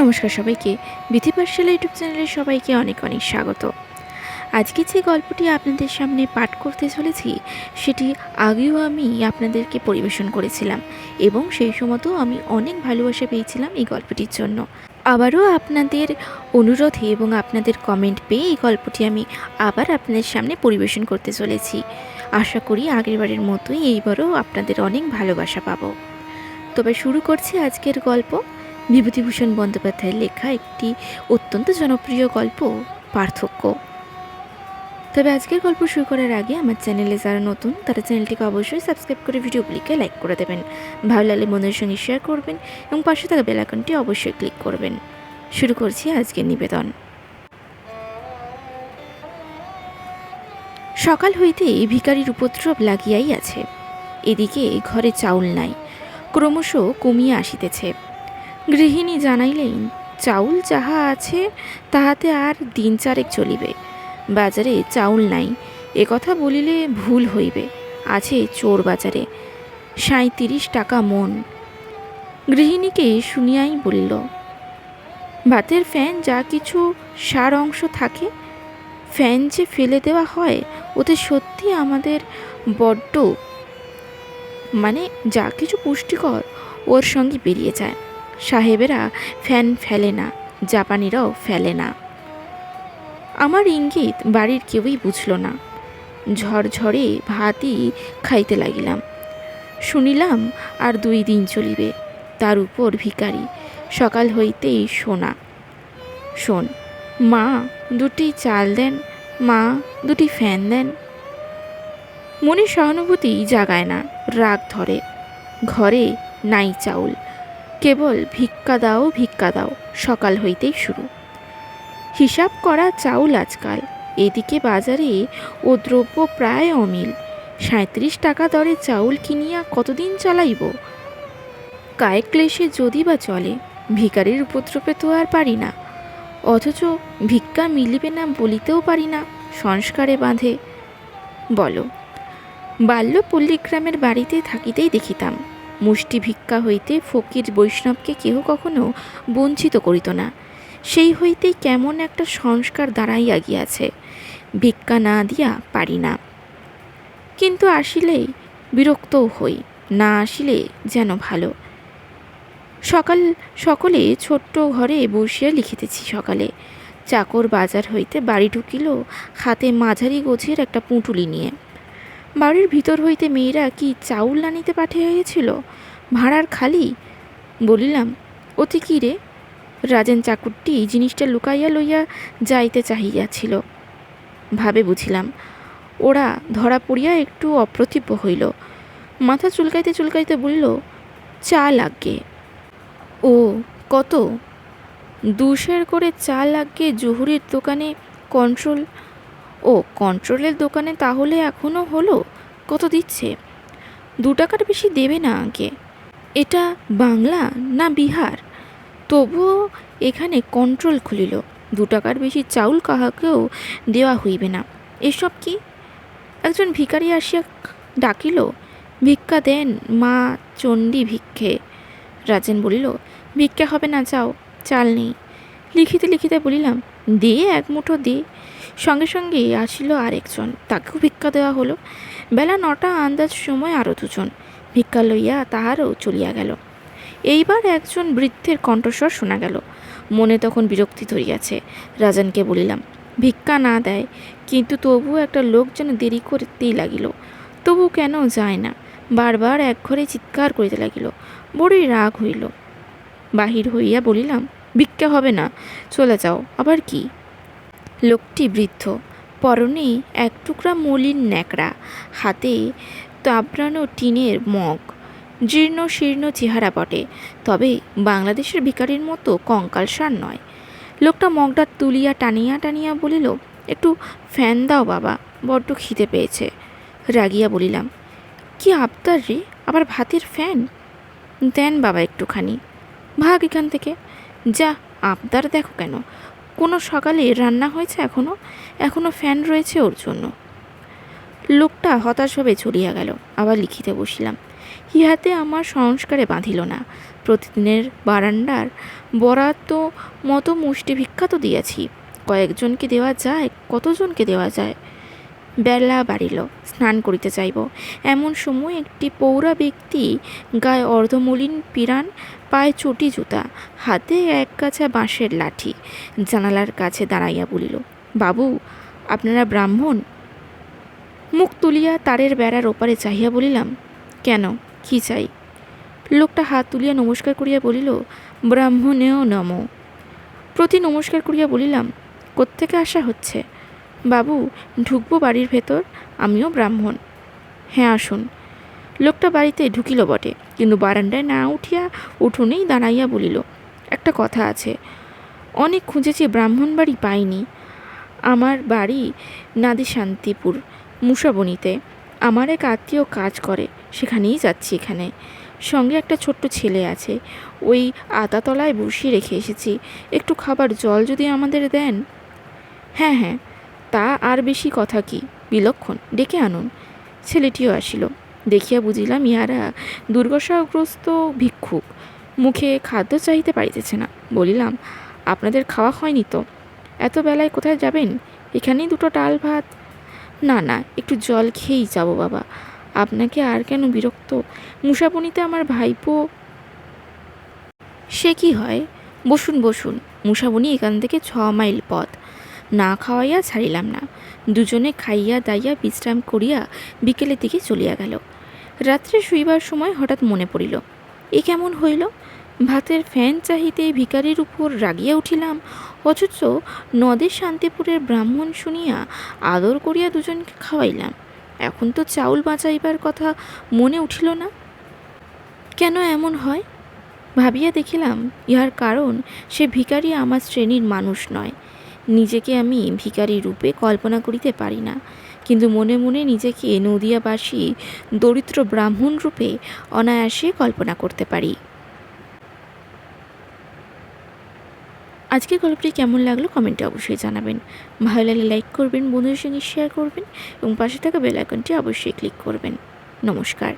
নমস্কার সবাইকে। বিধি পাঠশালা ইউটিউব চ্যানেলে সবাইকে অনেক অনেক স্বাগত। আজকে যে গল্পটি আপনাদের সামনে পাঠ করতে চলেছি, সেটি আগেও আমি আপনাদেরকে পরিবেশন করেছিলাম এবং সেই সময়তেও আমি অনেক ভালোবাসা পেয়েছিলাম এই গল্পটির জন্য। আবারও আপনাদের অনুরোধে এবং আপনাদের কমেন্ট পেয়ে এই গল্পটি আমি আবার আপনাদের সামনে পরিবেশন করতে চলেছি। আশা করি আগেরবারের মতোই এইবারও আপনাদের অনেক ভালোবাসা পাবো। তবে শুরু করছি আজকের গল্প। বিভূতিভূষণ বন্দ্যোপাধ্যায়ের লেখা একটি অত্যন্ত জনপ্রিয় গল্প, পার্থক্য। তবে আজকের গল্প শুরু করার আগে আমার চ্যানেলে যারা নতুন, তারা চ্যানেলটিকে অবশ্যই সাবস্ক্রাইব করে ভিডিওগুলিকে লাইক করে দেবেন। ভালো লাগলে বন্ধুদের সঙ্গে শেয়ার করবেন এবং পাশে থাকা বেলাকনটি অবশ্যই ক্লিক করবেন। শুরু করছি আজকের নিবেদন। সকাল হইতেই ভিকারির উপদ্রব লাগিয়াই আছে। এদিকে ঘরে চাউল নাই। ক্রমশ কমিয়া আসিতেছে। গৃহিণী জানাইলেন, চাউল যাহা আছে, তাহাতে আর দিন চারেক চলিবে। বাজারে চাউল নাই, এ কথা বলিলে ভুল হইবে। আছে চোর বাজারে, সাঁইত্রিশ টাকা মন। গৃহিণীকে শুনিয়াই বলিল ভাতের ফ্যান যা কিছু সার অংশ থাকে, ফ্যান যে ফেলে দেওয়া হয়, ওতে সত্যি আমাদের বড্ড মানে যা কিছু পুষ্টিকর, ওর সঙ্গে বেরিয়ে যায়। সাহেবেরা ফ্যান ফেলে না, জাপানিরাও ফেলে না। আমার ইঙ্গিত বাড়ির কেউই বুঝল না। ঝরঝরে ভাতই খাইতে লাগিলাম। শুনিলাম আর দুই দিন চলিবে, তার উপর ভিকারি সকাল হইতেই শোনা শোন, মা দুটি চাল দেন, মা দুটি ফ্যান দেন। মনে সহানুভূতি জাগায় না, রাগ ধরে। ঘরে নাই চাউল। কেবল ভিক্ষা দাও ভিক্ষা দাও, সকাল হইতেই শুরু। হিসাব করা চাউল আজকাল। এদিকে বাজারে ও দ্রব্য প্রায় অমিল। সাঁত্রিশ টাকা দরে চাউল কিনিয়া কতদিন চালাইব? কায়েক ক্লেশে যদি বা চলে ভিকারির উপদ্রবে তো আর পারি না। অথচ ভিক্ষা মিলিবে না বলিতেও পারি না, সংস্কারে বাঁধে। বলো বাল্য পল্লীগ্রামের বাড়িতে থাকিতেই দেখিতাম। মুষ্টি ভিক্ষা হইতে ফকির বৈষ্ণবকে কেহ কখনো বঞ্চিত করিত না। সেই হইতেই কেমন একটা সংস্কার দাঁড়াইয়া গিয়াছে। ভিক্ষা না দিয়া পারি না। কিন্তু আসিলেই বিরক্তও হই, না আসিলে যেন ভালো। সকাল, সকলে ছোট্ট ঘরে বসিয়া লিখিতেছি সকালে। চাকর বাজার হইতে বাড়ি ঢুকিল, হাতে মাঝারি গোছের একটা পুঁটুলি নিয়ে। বাড়ির ভিতর হইতে মেয়েরা কি চাউল আনিতে পাঠিয়েছিল ভাড়ার খালি? বলিলাম অতি কী রে? রাজেন চাকুরটি জিনিসটা লুকাইয়া লইয়া যাইতে চাহিয়াছিল। ভাবে বুঝিলাম, ওরা ধরা পড়িয়া একটু অপ্রতিভ হইল। মাথা চুলকাইতে চুলকাইতে বলিল, চা লাগে ও, কত? দুশের করে চা লাগে জহুরির দোকানে কন্ট্রোল কন্ট্রোলের দোকানে তাহলে এখনও হলো? কত দিচ্ছে? দু টাকার বেশি দেবে না আগে। এটা বাংলা না বিহার? তবুও এখানে কন্ট্রোল খুলিল। দু টাকার বেশি চাউল কাহাকেও দেওয়া হইবে না। এসব কি? একজন ভিকারি আসিয়া ডাকিল, ভিক্ষা দেন মা চণ্ডী ভিক্ষে। রাজেন বলিল, ভিক্ষা হবে না, যাও, চাল নেই। লিখিতে লিখিতে বলিলাম, দে, এক মুঠো দে। সঙ্গে সঙ্গে আসিল আরেকজন। তাকেও ভিক্ষা দেওয়া হলো। বেলা নটা আন্দাজ সময় আরও দুজন। ভিক্ষা লইয়া তাহারও চলিয়া গেল। এইবার একজন বৃদ্ধের কণ্ঠস্বর শোনা গেল। মনে তখন বিরক্তি ধরিয়াছে। রাজানকে বলিলাম, ভিক্ষা না দেয়, কিন্তু তবু একটা লোক যেন দেরি করতেই লাগিল। তবু কেন যায় না? বারবার এক ঘরে চিৎকার করিতে লাগিল। বড়ই রাগ হইল। বাহির হইয়া বলিলাম, ভিক্ষা হবে না, চলে যাও। আবার কি? লোকটি বৃদ্ধ। পরনে এক টুকরা মলিন ন্যাকড়া, হাতে তাবড়ানো টিনের মগ। জীর্ণ শীর্ণ চেহারা বটে, তবে বাংলাদেশের ভিকারির মতো কঙ্কালসার নয়। লোকটা মগটা তুলিয়া টানিয়া টানিয়া বলিল, একটু ফ্যান দাও বাবা, বড্ড খিদে পেয়েছে। রাগিয়া বলিলাম, কি আবদার রে, আবার ভাতের ফ্যান? দেন বাবা একটুখানি। ভাগ এখান থেকে। যা, আবদার দেখো কেন? কোনো সকালে রান্না হয়েছে এখনও এখনও ফ্যান রয়েছে ওর জন্য। লোকটা হতাশভাবে চলিয়া গেল। আবার লিখিতে বসিলাম, ইহাতে আমার সংস্কারে বাঁধিল না। প্রতিদিনের বারান্ডার বরাদ্দ মতো মুষ্টি ভিক্ষা তো দিয়েছি। কয়েকজনকে দেওয়া যায়, কতজনকে দেওয়া যায়? বেলা বাড়িল, স্নান করিতে চাইব এমন সময় একটি পৌরা ব্যক্তি গায়ে অর্ধমলিন পিরান, পায়ে চটি জুতা, হাতে এক কাছা বাঁশের লাঠি জানালার কাছে দাঁড়াইয়া বলিল, বাবু, আপনারা ব্রাহ্মণ? মুখ তুলিয়া তারের বেড়ার ওপারে চাহিয়া বলিলাম, কেন, কি চাই? লোকটা হাত তুলিয়া নমস্কার করিয়া বলিল, ব্রাহ্মণেও নম। প্রতি নমস্কার করিয়া বলিলাম, কোত্থেকে আসা হচ্ছে? বাবু, ঢুকবো বাড়ির ভেতর, আমিও ব্রাহ্মণ। হ্যাঁ আসুন। লোকটা বাড়িতে ঢুকিল বটে, কিন্তু বারান্দায় না উঠিয়া উঠোনেই দাঁড়াইয়া বলিল, একটা কথা আছে, অনেক খুঁজেছি ব্রাহ্মণ বাড়ি পাইনি। আমার বাড়ি নাদি শান্তিপুর মুসাবনিতে। আমার এক আত্মীয় কাজ করে, সেখানেই যাচ্ছি এখানে। সঙ্গে একটা ছোট্ট ছেলে আছে, ওই আতাতলায় বসিয়ে রেখে এসেছি। একটু খাবার জল যদি আমাদের দেন? হ্যাঁ হ্যাঁ তা আর বেশি কথা কি? বিলক্ষণ, ডেকে আনুন। ছেলেটিও আসিল। দেখিয়া বুঝিলাম ইহারা দুর্গসাগ্রস্ত ভিক্ষুক। মুখে খাদ্য চাইতে পারিতেছে না। বলিলাম, আপনাদের খাওয়া হয়নি তো? এত বেলায় কোথায় যাবেন? এখানেই দুটো ডাল ভাত? না না, একটু জল খেয়েই যাব বাবা। আপনাকে আর কেন বিরক্ত? মুসাবনিতে আমার ভাইপো সে কি হয়? বসুন বসুন। মুসাবনি এখান থেকে ছ মাইল পথ। না খাওয়াইয়া ছাড়িলাম না। দুজনে খাইয়া দাইয়া বিশ্রাম করিয়া বিকেলের দিকে চলিয়া গেল। রাত্রে শুইবার সময় হঠাৎ মনে পড়িল, এ কেমন হইল? ভাতের ফ্যান চাহিতে ভিকারির উপর রাগিয়া উঠিলাম, অথচ নদের শান্তিপুরের ব্রাহ্মণ শুনিয়া আদর করিয়া দুজনকে খাওয়াইলাম। এখন তো চাউল বাঁচাইবার কথা মনে উঠিল না। কেন এমন হয়? ভাবিয়া দেখিলাম, ইহার কারণ সে ভিখারি আমার শ্রেণির মানুষ নয়। নিজেকে আমি ভিখারি রূপে কল্পনা করিতে পারি না। কিন্তু মনে মনে নিজেকে নদিয়াবাসী, দরিদ্র ব্রাহ্মণ রূপে অনায়াসে কল্পনা করতে পারি। আজকের গল্পটি কেমন লাগল কমেন্টে অবশ্যই জানাবেন। ভালো লাগলে লাইক করবেন, বন্ধুদের সঙ্গে শেয়ার করবেন এবং পাশে থাকা বেল আইকনটি অবশ্যই ক্লিক করবেন। নমস্কার।